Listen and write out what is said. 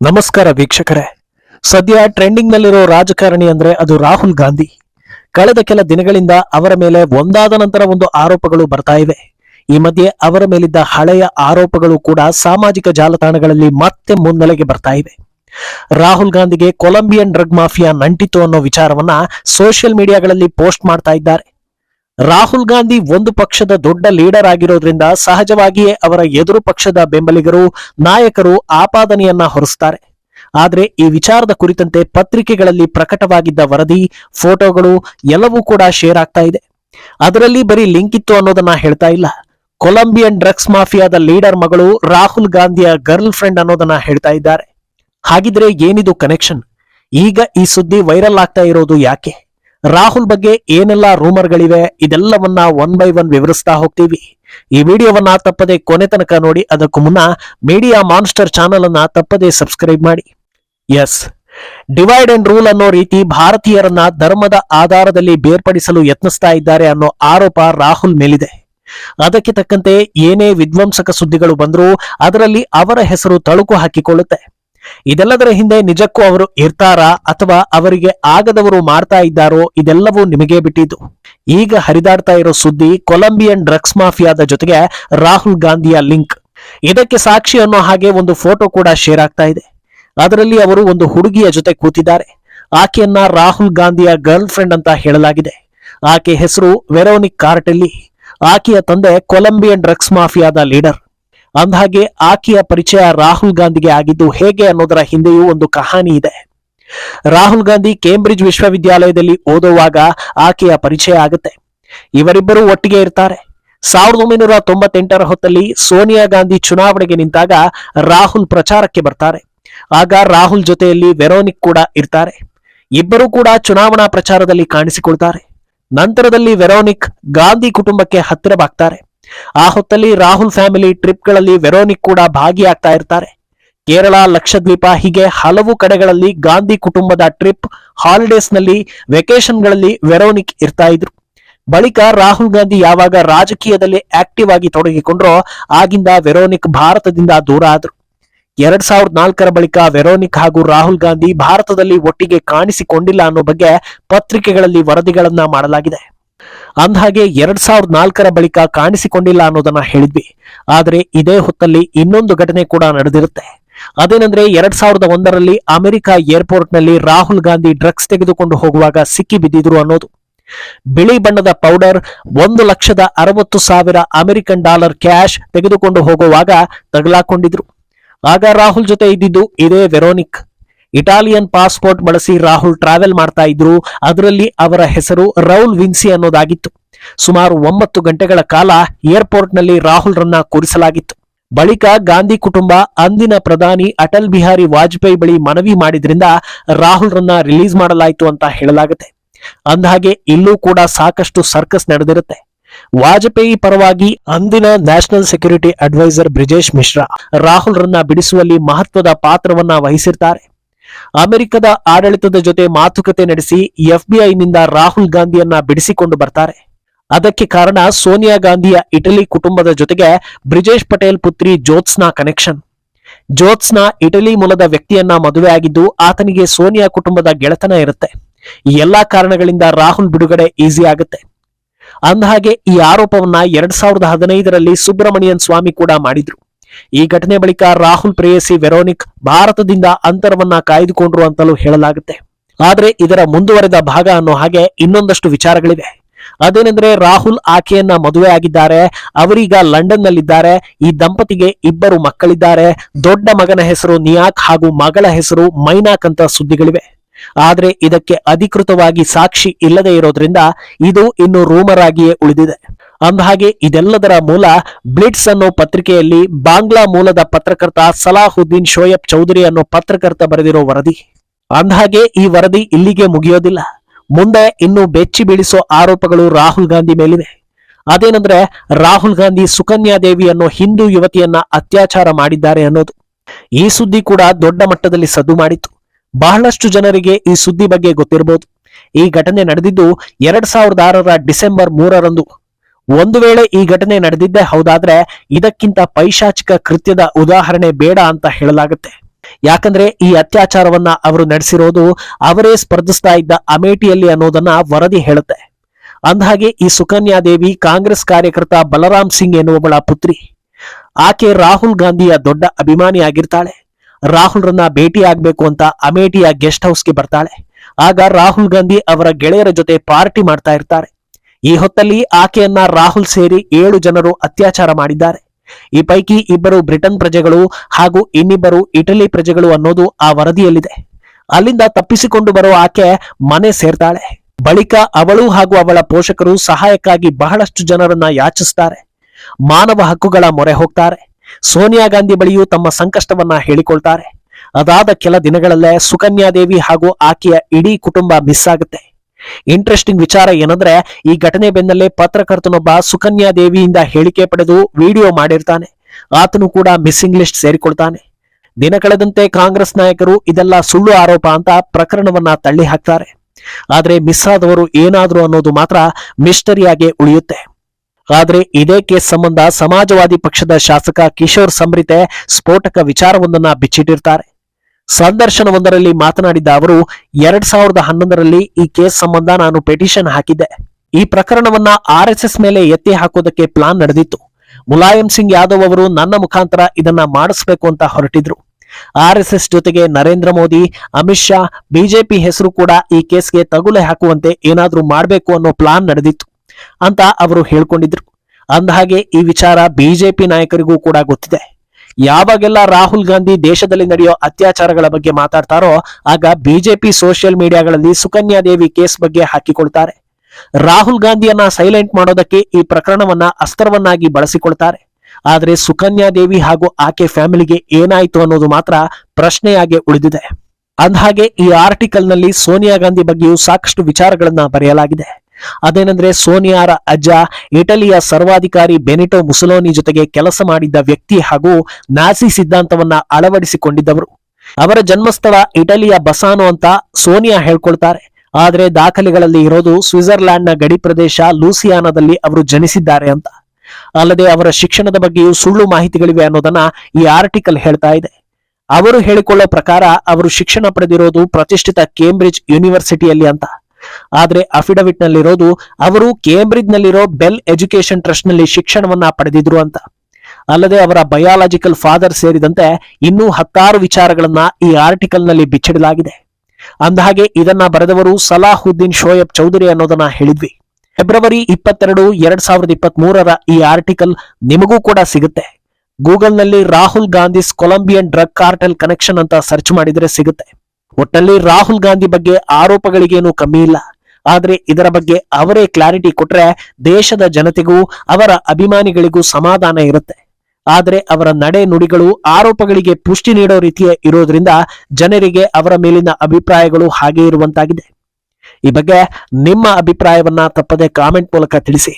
ನಮಸ್ಕಾರ ವೀಕ್ಷಕರೇ. ಸದ್ಯ ಟ್ರೆಂಡಿಂಗ್ ನಲ್ಲಿರೋ ರಾಜಕಾರಣಿ ಅಂದ್ರೆ ಅದು ರಾಹುಲ್ ಗಾಂಧಿ. ಕಳೆದ ಕೆಲ ದಿನಗಳಿಂದ ಅವರ ಮೇಲೆ ಒಂದಾದ ನಂತರ ಒಂದು ಆರೋಪಗಳು ಬರ್ತಾ ಇವೆ. ಈ ಮಧ್ಯೆ ಅವರ ಮೇಲಿದ್ದ ಹಳೆಯ ಆರೋಪಗಳು ಕೂಡ ಸಾಮಾಜಿಕ ಜಾಲತಾಣಗಳಲ್ಲಿ ಮತ್ತೆ ಮುನ್ನೆಲೆಗೆ ಬರ್ತಾ ಇವೆ. ರಾಹುಲ್ ಗಾಂಧಿಗೆ ಕೊಲಂಬಿಯನ್ ಡ್ರಗ್ ಮಾಫಿಯಾ ನಂಟಿತು ಅನ್ನೋ ವಿಚಾರವನ್ನ ಸೋಷಿಯಲ್ ಮೀಡಿಯಾಗಳಲ್ಲಿ ಪೋಸ್ಟ್ ಮಾಡ್ತಾ ಇದ್ದಾರೆ. ರಾಹುಲ್ ಗಾಂಧಿ ಒಂದು ಪಕ್ಷದ ದೊಡ್ಡ ಲೀಡರ್ ಆಗಿರೋದ್ರಿಂದ ಸಹಜವಾಗಿಯೇ ಅವರ ಎದುರು ಪಕ್ಷದ ಬೆಂಬಲಿಗರು, ನಾಯಕರು ಆಪಾದನೆಯನ್ನ ಹೊರಿಸ್ತಾರೆ. ಆದರೆ ಈ ವಿಚಾರದ ಕುರಿತಂತೆ ಪತ್ರಿಕೆಗಳಲ್ಲಿ ಪ್ರಕಟವಾಗಿದ್ದ ವರದಿ, ಫೋಟೋಗಳು ಎಲ್ಲವೂ ಕೂಡ ಶೇರ್ ಆಗ್ತಾ ಇದೆ. ಅದರಲ್ಲಿ ಬರೀ ಲಿಂಕ್ ಇತ್ತು ಅನ್ನೋದನ್ನ ಹೇಳ್ತಾ ಇಲ್ಲ. ಕೊಲಂಬಿಯನ್ ಡ್ರಗ್ಸ್ ಮಾಫಿಯಾದ ಲೀಡರ್ ಮಗಳು ರಾಹುಲ್ ಗಾಂಧಿಯ ಗರ್ಲ್ ಫ್ರೆಂಡ್ ಅನ್ನೋದನ್ನ ಹೇಳ್ತಾ ಇದ್ದಾರೆ. ಹಾಗಿದ್ರೆ ಏನಿದು ಕನೆಕ್ಷನ್ ಈಗ ಈ ಸುದ್ದಿ ವೈರಲ್ ಆಗ್ತಾ ಇರೋದು ಯಾಕೆ? ರಾಹುಲ್ ಬಗ್ಗೆ ಏನೆಲ್ಲ ರೂಮರ್ಗಳಿವೆ, ಇದೆಲ್ಲವನ್ನ ಒನ್ ಬೈ ಒನ್ ವಿವರಿಸ್ತಾ ಹೋಗ್ತೀವಿ. ಈ ವಿಡಿಯೋವನ್ನ ತಪ್ಪದೆ ಕೊನೆ ತನಕ ನೋಡಿ, ಅದಕ್ಕೂ ಮುನ್ನ ಮೀಡಿಯಾ ಮಾನ್ಸ್ಟರ್ ಚಾನಲ್ ಅನ್ನ ತಪ್ಪದೆ ಸಬ್ಸ್ಕ್ರೈಬ್ ಮಾಡಿ. ಎಸ್ ಡಿವೈಡ್ ಅಂಡ್ ರೂಲ್ ಅನ್ನೋ ರೀತಿ ಭಾರತೀಯರನ್ನ ಧರ್ಮದ ಆಧಾರದಲ್ಲಿ ಬೇರ್ಪಡಿಸಲು ಯತ್ನಿಸ್ತಾ ಇದ್ದಾರೆ ಅನ್ನೋ ಆರೋಪ ರಾಹುಲ್ ಮೇಲಿದೆ. ಅದಕ್ಕೆ ತಕ್ಕಂತೆ ಏನೇ ವಿಧ್ವಂಸಕ ಸುದ್ದಿಗಳು ಬಂದರೂ ಅದರಲ್ಲಿ ಅವರ ಹೆಸರು ತಳುಕು ಹಾಕಿಕೊಳ್ಳುತ್ತೆ. ಇದೆಲ್ಲದರ ಹಿಂದೆ ನಿಜಕ್ಕೂ ಅವರು ಇರ್ತಾರಾ ಅಥವಾ ಅವರಿಗೆ ಆಗದವರು ಮಾಡ್ತಾ ಇದ್ದಾರೋ ಇದೆಲ್ಲವೂ ನಿಮಗೆ ಬಿಟ್ಟಿದ್ದು. ಈಗ ಹರಿದಾಡ್ತಾ ಇರೋ ಸುದ್ದಿ ಕೊಲಂಬಿಯನ್ ಡ್ರಗ್ಸ್ ಮಾಫಿಯಾದ ಜೊತೆಗೆ ರಾಹುಲ್ ಗಾಂಧಿಯ ಲಿಂಕ್. ಇದಕ್ಕೆ ಸಾಕ್ಷಿ ಅನ್ನೋ ಹಾಗೆ ಒಂದು ಫೋಟೋ ಕೂಡ ಶೇರ್ ಆಗ್ತಾ ಇದೆ. ಅದರಲ್ಲಿ ಅವರು ಒಂದು ಹುಡುಗಿಯ ಜೊತೆ ಕೂತಿದ್ದಾರೆ. ಆಕೆಯನ್ನ ರಾಹುಲ್ ಗಾಂಧಿಯ ಗರ್ಲ್ ಫ್ರೆಂಡ್ ಅಂತ ಹೇಳಲಾಗಿದೆ. ಆಕೆ ಹೆಸರು ವೆರೋನಿಕ್ ಕಾರ್ಟೆಲ್ಲಿ. ಆಕೆಯ ತಂದೆ ಕೊಲಂಬಿಯನ್ ಡ್ರಗ್ಸ್ ಮಾಫಿಯಾದ ಲೀಡರ್. ಅಂದಹಾಗೆ ಆಕೆಯ ಪರಿಚಯ ರಾಹುಲ್ ಗಾಂಧಿಗೆ ಆಗಿದ್ದು ಹೇಗೆ ಅನ್ನೋದರ ಹಿಂದೆಯೂ ಒಂದು ಕಹಾನಿ ಇದೆ. ರಾಹುಲ್ ಗಾಂಧಿ ಕೇಂಬ್ರಿಡ್ಜ್ ವಿಶ್ವವಿದ್ಯಾಲಯದಲ್ಲಿ ಓದುವಾಗ ಆಕೆಯ ಪರಿಚಯ ಆಗುತ್ತೆ. ಇವರಿಬ್ಬರು ಒಟ್ಟಿಗೆ ಇರ್ತಾರೆ. ಸಾವಿರದ ಒಂಬೈನೂರ ತೊಂಬತ್ತೆಂಟರ ಹೊತ್ತಲ್ಲಿ ಸೋನಿಯಾ ಗಾಂಧಿ ಚುನಾವಣೆಗೆ ನಿಂತಾಗ ರಾಹುಲ್ ಪ್ರಚಾರಕ್ಕೆ ಬರ್ತಾರೆ. ಆಗ ರಾಹುಲ್ ಜೊತೆಯಲ್ಲಿ ವೆರೋನಿಕ್ ಕೂಡ ಇರ್ತಾರೆ. ಇಬ್ಬರು ಕೂಡ ಚುನಾವಣಾ ಪ್ರಚಾರದಲ್ಲಿ ಕಾಣಿಸಿಕೊಳ್ತಾರೆ. ನಂತರದಲ್ಲಿ ವೆರೋನಿಕ್ ಗಾಂಧಿ ಕುಟುಂಬಕ್ಕೆ ಹತ್ತಿರವಾಗ್ತಾರೆ. ಆ ಹೊತ್ತಲ್ಲಿ ರಾಹುಲ್ ಫ್ಯಾಮಿಲಿ ಟ್ರಿಪ್ಗಳಲ್ಲಿ ವೆರೋನಿಕ್ ಕೂಡ ಭಾಗಿಯಾಗ್ತಾ ಇರ್ತಾರೆ. ಕೇರಳ, ಲಕ್ಷದ್ವೀಪ ಹೀಗೆ ಹಲವು ಕಡೆಗಳಲ್ಲಿ ಗಾಂಧಿ ಕುಟುಂಬದ ಟ್ರಿಪ್ ಹಾಲಿಡೇಸ್ನಲ್ಲಿ ಹಾಲಿಡೇಸ್ನಲ್ಲಿ ವೆಕೇಶನ್ಗಳಲ್ಲಿ ವೆರೋನಿಕ್ ಇರ್ತಾ ಇದ್ರು. ಬಳಿಕ ರಾಹುಲ್ ಗಾಂಧಿ ಯಾವಾಗ ರಾಜಕೀಯದಲ್ಲಿ ಆಕ್ಟಿವ್ ಆಗಿ ತೊಡಗಿಕೊಂಡ್ರೋ ಆಗಿಂದ ವೆರೋನಿಕ್ ಭಾರತದಿಂದ ದೂರ ಆದ್ರು. ಎರಡ್ ಸಾವಿರದ ನಾಲ್ಕರ ಬಳಿಕ ವೆರೋನಿಕ್ ಹಾಗೂ ರಾಹುಲ್ ಗಾಂಧಿ ಭಾರತದಲ್ಲಿ ಒಟ್ಟಿಗೆ ಕಾಣಿಸಿಕೊಂಡಿಲ್ಲ ಅನ್ನೋ ಬಗ್ಗೆ ಪತ್ರಿಕೆಗಳಲ್ಲಿ ವರದಿಗಳನ್ನ ಮಾಡಲಾಗಿದೆ. ಅಂದಹಾಗೆ ಎರಡ್ ಸಾವಿರದ ನಾಲ್ಕರ ಬಳಿಕ ಕಾಣಿಸಿಕೊಂಡಿಲ್ಲ ಅನ್ನೋದನ್ನ ಹೇಳಿದ್ವಿ. ಆದ್ರೆ ಇದೇ ಹೊತ್ತಲ್ಲಿ ಇನ್ನೊಂದು ಘಟನೆ ಕೂಡ ನಡೆದಿರುತ್ತೆ. ಅದೇನಂದ್ರೆ ಎರಡ್ ಸಾವಿರದ ಒಂದರಲ್ಲಿ ಅಮೆರಿಕ ಏರ್ಪೋರ್ಟ್ನಲ್ಲಿ ರಾಹುಲ್ ಗಾಂಧಿ ಡ್ರಗ್ಸ್ ತೆಗೆದುಕೊಂಡು ಹೋಗುವಾಗ ಸಿಕ್ಕಿ ಬಿದ್ದಿದ್ರು ಅನ್ನೋದು. ಬಿಳಿ ಬಣ್ಣದ ಪೌಡರ್ ಒಂದು ಲಕ್ಷದ ಅರವತ್ತು ಸಾವಿರ ಅಮೆರಿಕನ್ ಡಾಲರ್ ಕ್ಯಾಶ್ ತೆಗೆದುಕೊಂಡು ಹೋಗುವಾಗ ತಗಲಾಕೊಂಡಿದ್ರು. ಆಗ ರಾಹುಲ್ ಜೊತೆ ಇದ್ದಿದ್ದು ಇದೇ ವೆರೋನಿಕ್. ಇಟಾಲಿಯನ್ ಪಾಸ್ಪೋರ್ಟ್ ಬಳಸಿ ರಾಹುಲ್ ಟ್ರಾವೆಲ್ ಮಾಡ್ತಾ ಇದ್ರು. ಅದರಲ್ಲಿ ಅವರ ಹೆಸರು ರೌಲ್ ವಿನ್ಸಿ ಅನ್ನೋದಾಗಿತ್ತು. ಸುಮಾರು ಒಂಬತ್ತು ಗಂಟೆಗಳ ಕಾಲ ಏರ್ಪೋರ್ಟ್ನಲ್ಲಿ ರಾಹುಲ್ ರನ್ನ ಕೂರಿಸಲಾಗಿತ್ತು. ಬಳಿಕ ಗಾಂಧಿ ಕುಟುಂಬ, ಅಂದಿನ ಪ್ರಧಾನಿ ಅಟಲ್ ಬಿಹಾರಿ ವಾಜಪೇಯಿ ಬಳಿ ಮನವಿ ಮಾಡಿದ್ರಿಂದ ರಾಹುಲ್ ರನ್ನ ರಿಲೀಸ್ ಮಾಡಲಾಯಿತು ಅಂತ ಹೇಳಲಾಗುತ್ತೆ. ಅಂದಹಾಗೆ ಇಲ್ಲೂ ಕೂಡ ಸಾಕಷ್ಟು ಸರ್ಕಸ್ ನಡೆದಿರುತ್ತೆ. ವಾಜಪೇಯಿ ಪರವಾಗಿ ಅಂದಿನ national security adviser Brajesh Mishra Rahul ರನ್ನ ಬಿಡಿಸುವಲ್ಲಿ ಮಹತ್ವದ ಪಾತ್ರವನ್ನ ವಹಿಸಿರ್ತಾರೆ. ಅಮೆರಿಕದ ಆಡಳಿತದ ಜೊತೆ ಮಾತುಕತೆ ನಡೆಸಿ ಎಫ್ಬಿಐನಿಂದ ರಾಹುಲ್ ಗಾಂಧಿಯನ್ನ ಬಿಡಿಸಿಕೊಂಡು ಬರ್ತಾರೆ. ಅದಕ್ಕೆ ಕಾರಣ ಸೋನಿಯಾ ಗಾಂಧಿಯ ಇಟಲಿ ಕುಟುಂಬದ ಜೊತೆಗೆ ಬ್ರಿಜೇಶ್ ಪಟೇಲ್ ಪುತ್ರಿ ಜೋತ್ಸ್ನ ಕನೆಕ್ಷನ್ ಜೋತ್ಸ್ನ ಇಟಲಿ ಮೂಲದ ವ್ಯಕ್ತಿಯನ್ನ ಮದುವೆ ಆಗಿದ್ದು ಆತನಿಗೆ ಸೋನಿಯಾ ಕುಟುಂಬದ ಗೆಳೆತನ ಇರುತ್ತೆ. ಈ ಎಲ್ಲಾ ಕಾರಣಗಳಿಂದ ರಾಹುಲ್ ಬಿಡುಗಡೆ ಈಸಿ ಆಗುತ್ತೆ. ಅಂದಹಾಗೆ ಈ ಆರೋಪವನ್ನ ಎರಡ್ ಸಾವಿರದ ಹದಿನೈದರಲ್ಲಿ ಸುಬ್ರಮಣಿಯನ್ ಸ್ವಾಮಿ ಕೂಡ ಮಾಡಿದ್ರು. ಈ ಘಟನೆ ಬಳಿಕ ರಾಹುಲ್ ಪ್ರೇಯಸಿ ವೆರೋನಿಕ್ ಭಾರತದಿಂದ ಅಂತರವನ್ನ ಕಾಯ್ದುಕೊಂಡ್ರು ಅಂತಲೂ ಹೇಳಲಾಗುತ್ತೆ. ಆದರೆ ಇದರ ಮುಂದುವರೆದ ಭಾಗ ಅನ್ನೋ ಹಾಗೆ ಇನ್ನೊಂದಷ್ಟು ವಿಚಾರಗಳಿವೆ. ಅದೇನೆಂದ್ರೆ ರಾಹುಲ್ ಆಕೆಯನ್ನ ಮದುವೆ ಆಗಿದ್ದಾರೆ, ಅವರೀಗ ಲಂಡನ್ ನಲ್ಲಿದ್ದಾರೆ ಈ ದಂಪತಿಗೆ ಇಬ್ಬರು ಮಕ್ಕಳಿದ್ದಾರೆ, ದೊಡ್ಡ ಮಗನ ಹೆಸರು ನಿಯಾಕ್ ಹಾಗೂ ಮಗಳ ಹೆಸರು ಮೈನಾಕ್ ಅಂತ ಸುದ್ದಿಗಳಿವೆ. ಆದ್ರೆ ಇದಕ್ಕೆ ಅಧಿಕೃತವಾಗಿ ಸಾಕ್ಷಿ ಇಲ್ಲದೆ ಇರೋದ್ರಿಂದ ಇದು ಇನ್ನು ರೂಮರ್ ಆಗಿಯೇ ಉಳಿದಿದೆ. ಅಂದಹಾಗೆ ಇದೆಲ್ಲದರ ಮೂಲ ಬ್ಲಿಟ್ಸ್ ಅನ್ನೋ ಪತ್ರಿಕೆಯಲ್ಲಿ ಬಾಂಗ್ಲಾ ಮೂಲದ ಪತ್ರಕರ್ತ ಸಲಾಹುದ್ದೀನ್ ಶೋಯಬ್ ಚೌಧರಿ ಅನ್ನೋ ಪತ್ರಕರ್ತ ಬರೆದಿರೋ ವರದಿ. ಅಂದಹಾಗೆ ಈ ವರದಿ ಇಲ್ಲಿಗೆ ಮುಗಿಯೋದಿಲ್ಲ. ಮುಂದೆ ಇನ್ನು ಬೆಚ್ಚಿ ಬೀಳಿಸೋ ಆರೋಪಗಳು ರಾಹುಲ್ ಗಾಂಧಿ ಮೇಲಿವೆ. ಅದೇನಂದ್ರೆ ರಾಹುಲ್ ಗಾಂಧಿ ಸುಕನ್ಯಾ ದೇವಿ ಅನ್ನೋ ಹಿಂದೂ ಯುವತಿಯನ್ನ ಅತ್ಯಾಚಾರ ಮಾಡಿದ್ದಾರೆ ಅನ್ನೋದು. ಈ ಸುದ್ದಿ ಕೂಡ ದೊಡ್ಡ ಮಟ್ಟದಲ್ಲಿ ಸದ್ದು ಮಾಡಿತ್ತು. ಬಹಳಷ್ಟು ಜನರಿಗೆ ಈ ಸುದ್ದಿ ಬಗ್ಗೆ ಗೊತ್ತಿರಬಹುದು ಈ ಘಟನೆ ನಡೆದಿದ್ದು ಎರಡ್ ಸಾವಿರದ ಆರರ ಡಿಸೆಂಬರ್ ಮೂರರಂದು. ಒಂದು ವೇಳೆ ಈ ಘಟನೆ ನಡೆದಿದ್ದೇ ಹೌದಾದ್ರೆ ಇದಕ್ಕಿಂತ ಪೈಶಾಚಿಕ ಕೃತ್ಯದ ಉದಾಹರಣೆ ಬೇಡ ಅಂತ ಹೇಳಲಾಗುತ್ತೆ. ಯಾಕಂದ್ರೆ ಈ ಅತ್ಯಾಚಾರವನ್ನ ಅವರು ನಡೆಸಿರೋದು ಅವರೇ ಸ್ಪರ್ಧಿಸ್ತಾ ಇದ್ದ ಅಮೇಠಿಯಲ್ಲಿ ಅನ್ನೋದನ್ನ ವರದಿ ಹೇಳುತ್ತೆ. ಅಂದಹಾಗೆ ಈ ಸುಕನ್ಯಾ ದೇವಿ ಕಾಂಗ್ರೆಸ್ ಕಾರ್ಯಕರ್ತ ಬಲರಾಮ್ ಸಿಂಗ್ ಎನ್ನುವಳ ಪುತ್ರಿ. ಆಕೆ ರಾಹುಲ್ ಗಾಂಧಿಯ ದೊಡ್ಡ ಅಭಿಮಾನಿ ಆಗಿರ್ತಾಳೆ. ರಾಹುಲ್ರನ್ನ ಭೇಟಿ ಆಗ್ಬೇಕು ಅಂತ ಅಮೇಠಿಯ ಗೆಸ್ಟ್ ಹೌಸ್ಗೆ ಬರ್ತಾಳೆ. ಆಗ ರಾಹುಲ್ ಗಾಂಧಿ ಅವರ ಗೆಳೆಯರ ಜೊತೆ ಪಾರ್ಟಿ ಮಾಡ್ತಾ ಇರ್ತಾರೆ. ಈ ಹೊತ್ತಲ್ಲಿ ಆಕೆಯನ್ನ ರಾಹುಲ್ ಸೇರಿ ಏಳು ಜನರು ಅತ್ಯಾಚಾರ ಮಾಡಿದ್ದಾರೆ. ಈ ಪೈಕಿ ಇಬ್ಬರು ಬ್ರಿಟನ್ ಪ್ರಜೆಗಳು ಹಾಗೂ ಇನ್ನಿಬ್ಬರು ಇಟಲಿ ಪ್ರಜೆಗಳು ಅನ್ನೋದು ಆ ವರದಿಯಲ್ಲಿದೆ. ಅಲ್ಲಿಂದ ತಪ್ಪಿಸಿಕೊಂಡು ಬರೋ ಆಕೆ ಮನೆ ಸೇರ್ತಾಳೆ. ಬಳಿಕ ಅವಳು ಹಾಗೂ ಅವಳ ಪೋಷಕರು ಸಹಾಯಕ್ಕಾಗಿ ಬಹಳಷ್ಟು ಜನರನ್ನ ಯಾಚಿಸ್ತಾರೆ. ಮಾನವ ಹಕ್ಕುಗಳ ಮೊರೆ ಹೋಗ್ತಾರೆ. ಸೋನಿಯಾ ಗಾಂಧಿ ಬಳಿಯೂ ತಮ್ಮ ಸಂಕಷ್ಟವನ್ನ ಹೇಳಿಕೊಳ್ತಾರೆ. ಅದಾದ ಕೆಲ ದಿನಗಳಲ್ಲೇ ಸುಕನ್ಯಾದೇವಿ ಹಾಗೂ ಆಕೆಯ ಇಡೀ ಕುಟುಂಬ ಮಿಸ್ ಆಗುತ್ತೆ. ಇಂಟ್ರೆಸ್ಟಿಂಗ್ ವಿಚಾರ ಏನಂದ್ರೆ, ಈ ಘಟನೆ ಬೆನ್ನಲ್ಲೇ ಪತ್ರಕರ್ತನೊಬ್ಬ ಸುಕನ್ಯಾ ದೇವಿಯಿಂದ ಹೇಳಿಕೆ ಪಡೆದು ವಿಡಿಯೋ ಮಾಡಿರ್ತಾನೆ. ಆತನು ಕೂಡ ಮಿಸ್ಸಿಂಗ್ ಲಿಸ್ಟ್ ಸೇರಿಕೊಳ್ತಾನೆ. ದಿನ ಕಳೆದಂತೆ ಕಾಂಗ್ರೆಸ್ ನಾಯಕರು ಇದೆಲ್ಲ ಸುಳ್ಳು ಆರೋಪ ಅಂತ ಪ್ರಕರಣವನ್ನ ತಳ್ಳಿ ಹಾಕ್ತಾರೆ. ಆದ್ರೆ ಮಿಸ್ ಆದವರು ಏನಾದ್ರು ಅನ್ನೋದು ಮಾತ್ರ ಮಿಸ್ಟರಿಯಾಗಿ ಉಳಿಯುತ್ತೆ. ಆದ್ರೆ ಇದೇ ಕೇಸ್ ಸಂಬಂಧ ಸಮಾಜವಾದಿ ಪಕ್ಷದ ಶಾಸಕ ಕಿಶೋರ್ ಸಂಬ್ರಿತೆ ಸ್ಫೋಟಕ ವಿಚಾರವೊಂದನ್ನ ಬಿಚ್ಚಿಟ್ಟಿರ್ತಾರೆ. ಸಂದರ್ಶನವೊಂದರಲ್ಲಿ ಮಾತನಾಡಿದ ಅವರು, ಎರಡ್ ಸಾವಿರದ ಹನ್ನೊಂದರಲ್ಲಿ ಈ ಕೇಸ್ ಸಂಬಂಧ ನಾನು ಪೆಟಿಷನ್ ಹಾಕಿದ್ದೆ. ಈ ಪ್ರಕರಣವನ್ನ ಆರ್ ಎಸ್ ಎಸ್ ಮೇಲೆ ಎತ್ತಿ ಹಾಕೋದಕ್ಕೆ ಪ್ಲಾನ್ ನಡೆದಿತ್ತು. ಮುಲಾಯಂ ಸಿಂಗ್ ಯಾದವ್ ಅವರು ನನ್ನ ಮುಖಾಂತರ ಇದನ್ನ ಮಾಡಿಸ್ಬೇಕು ಅಂತ ಹೊರಟಿದ್ರು. ಆರ್ ಎಸ್ ಎಸ್ ಜೊತೆಗೆ ನರೇಂದ್ರ ಮೋದಿ, ಅಮಿತ್ ಶಾ, ಬಿಜೆಪಿ ಹೆಸರು ಕೂಡ ಈ ಕೇಸ್ಗೆ ತಗುಲೆ ಹಾಕುವಂತೆ ಏನಾದ್ರೂ ಮಾಡಬೇಕು ಅನ್ನೋ ಪ್ಲಾನ್ ನಡೆದಿತ್ತು ಅಂತ ಅವರು ಹೇಳ್ಕೊಂಡಿದ್ರು. ಅಂದಹಾಗೆ ಈ ವಿಚಾರ ಬಿಜೆಪಿ ನಾಯಕರಿಗೂ ಕೂಡ ಗೊತ್ತಿದೆ. ಯಾವಾಗೆಲ್ಲ ರಾಹುಲ್ ಗಾಂಧಿ ದೇಶದಲ್ಲಿ ನಡೆಯೋ ಅತ್ಯಾಚಾರಗಳ ಬಗ್ಗೆ ಮಾತಾಡ್ತಾರೋ, ಆಗ ಬಿಜೆಪಿ ಸೋಷಿಯಲ್ ಮೀಡಿಯಾಗಳಲ್ಲಿ ಸುಕನ್ಯಾ ದೇವಿ ಕೇಸ್ ಬಗ್ಗೆ ಹಾಕಿಕೊಳ್ತಾರೆ. ರಾಹುಲ್ ಗಾಂಧಿಯನ್ನ ಸೈಲೆಂಟ್ ಮಾಡೋದಕ್ಕೆ ಈ ಪ್ರಕರಣವನ್ನ ಅಸ್ತ್ರವನ್ನಾಗಿ ಬಳಸಿಕೊಳ್ತಾರೆ. ಆದ್ರೆ ಸುಕನ್ಯಾ ದೇವಿ ಹಾಗೂ ಆಕೆ ಫ್ಯಾಮಿಲಿಗೆ ಏನಾಯ್ತು ಅನ್ನೋದು ಮಾತ್ರ ಪ್ರಶ್ನೆಯಾಗಿ ಉಳಿದಿದೆ. ಅಂದಹಾಗೆ ಈ ಆರ್ಟಿಕಲ್ನಲ್ಲಿ ಸೋನಿಯಾ ಗಾಂಧಿ ಬಗ್ಗೆಯೂ ಸಾಕಷ್ಟು ವಿಚಾರಗಳನ್ನ ಬರೆಯಲಾಗಿದೆ. ಅದೇನೆಂದ್ರೆ ಸೋನಿಯಾರ ಅಜ್ಜ, ಇಟಲಿಯ ಸರ್ವಾಧಿಕಾರಿ ಬೆನಿಟೋ ಮುಸಲೋನಿ ಜೊತೆಗೆ ಕೆಲಸ ಮಾಡಿದ್ದ ವ್ಯಕ್ತಿ ಹಾಗೂ ನಾಸಿ ಸಿದ್ಧಾಂತವನ್ನ ಅಳವಡಿಸಿಕೊಂಡಿದ್ದವರು. ಅವರ ಜನ್ಮಸ್ಥಳ ಇಟಲಿಯ ಬಸಾನೋ ಅಂತ ಸೋನಿಯಾ ಹೇಳ್ಕೊಳ್ತಾರೆ. ಆದ್ರೆ ದಾಖಲೆಗಳಲ್ಲಿ ಇರೋದು ಸ್ವಿಟ್ಜರ್ಲ್ಯಾಂಡ್ನ ಗಡಿ ಪ್ರದೇಶ ಲೂಸಿಯಾನದಲ್ಲಿ ಅವರು ಜನಿಸಿದ್ದಾರೆ ಅಂತ. ಅಲ್ಲದೆ ಅವರ ಶಿಕ್ಷಣದ ಬಗ್ಗೆಯೂ ಸುಳ್ಳು ಮಾಹಿತಿಗಳಿವೆ ಅನ್ನೋದನ್ನ ಈ ಆರ್ಟಿಕಲ್ ಹೇಳ್ತಾ ಇದೆ. ಅವರು ಹೇಳಿಕೊಳ್ಳೋ ಪ್ರಕಾರ ಅವರು ಶಿಕ್ಷಣ ಪಡೆದಿರೋದು ಪ್ರತಿಷ್ಠಿತ ಕೇಂಬ್ರಿಡ್ಜ್ ಯೂನಿವರ್ಸಿಟಿಯಲ್ಲಿ ಅಂತ. ಆದ್ರೆ ಅಫಿಡವಿಟ್ ನಲ್ಲಿರೋದು ಅವರು ಕೇಂಬ್ರಿಡ್ಜ್ ನಲ್ಲಿರೋ ಬೆಲ್ ಎಜುಕೇಶನ್ ಟ್ರಸ್ಟ್ನಲ್ಲಿ ಶಿಕ್ಷಣವನ್ನ ಪಡೆದಿದ್ರು ಅಂತ. ಅಲ್ಲದೆ ಅವರ ಬಯಾಲಜಿಕಲ್ ಫಾದರ್ ಸೇರಿದಂತೆ ಇನ್ನೂ ಹತ್ತಾರು ವಿಚಾರಗಳನ್ನ ಈ ಆರ್ಟಿಕಲ್ನಲ್ಲಿ ಬಿಚ್ಚಿಡಲಾಗಿದೆ. ಅಂದಹಾಗೆ ಇದನ್ನ ಬರೆದವರು ಸಲಾಹುದ್ದೀನ್ ಶೋಯಬ್ ಚೌಧರಿ ಅನ್ನೋದನ್ನ ಹೇಳಿದ್ವಿ. ಫೆಬ್ರವರಿ ಇಪ್ಪತ್ತೆರಡು, ಎರಡ್ ಸಾವಿರದ ಇಪ್ಪತ್ತ್ ಮೂರರ ಈ ಆರ್ಟಿಕಲ್ ನಿಮಗೂ ಕೂಡ ಸಿಗುತ್ತೆ. ಗೂಗಲ್ನಲ್ಲಿ Rahul Gandhi's Colombian drug cartel connection ಅಂತ ಸರ್ಚ್ ಮಾಡಿದ್ರೆ ಸಿಗುತ್ತೆ. ಒಟ್ಟಲ್ಲಿ ರಾಹುಲ್ ಗಾಂಧಿ ಬಗ್ಗೆ ಆರೋಪಗಳಿಗೇನು ಕಮ್ಮಿ ಇಲ್ಲ. ಆದ್ರೆ ಇದರ ಬಗ್ಗೆ ಅವರೇ ಕ್ಲಾರಿಟಿ ಕೊಟ್ರೆ ದೇಶದ ಜನತೆಗೂ ಅವರ ಅಭಿಮಾನಿಗಳಿಗೂ ಸಮಾಧಾನ ಇರುತ್ತೆ. ಆದರೆ ಅವರ ನಡೆ ನುಡಿಗಳು, ಆರೋಪಗಳಿಗೆ ಪುಷ್ಟಿ ನೀಡೋ ರೀತಿಯ ಇರೋದ್ರಿಂದ ಜನರಿಗೆ ಅವರ ಮೇಲಿನ ಅಭಿಪ್ರಾಯಗಳು ಹಾಗೆ ಇರುವಂತಾಗಿದೆ. ಈ ಬಗ್ಗೆ ನಿಮ್ಮ ಅಭಿಪ್ರಾಯವನ್ನ ತಪ್ಪದೆ ಕಾಮೆಂಟ್ ಮೂಲಕ ತಿಳಿಸಿ.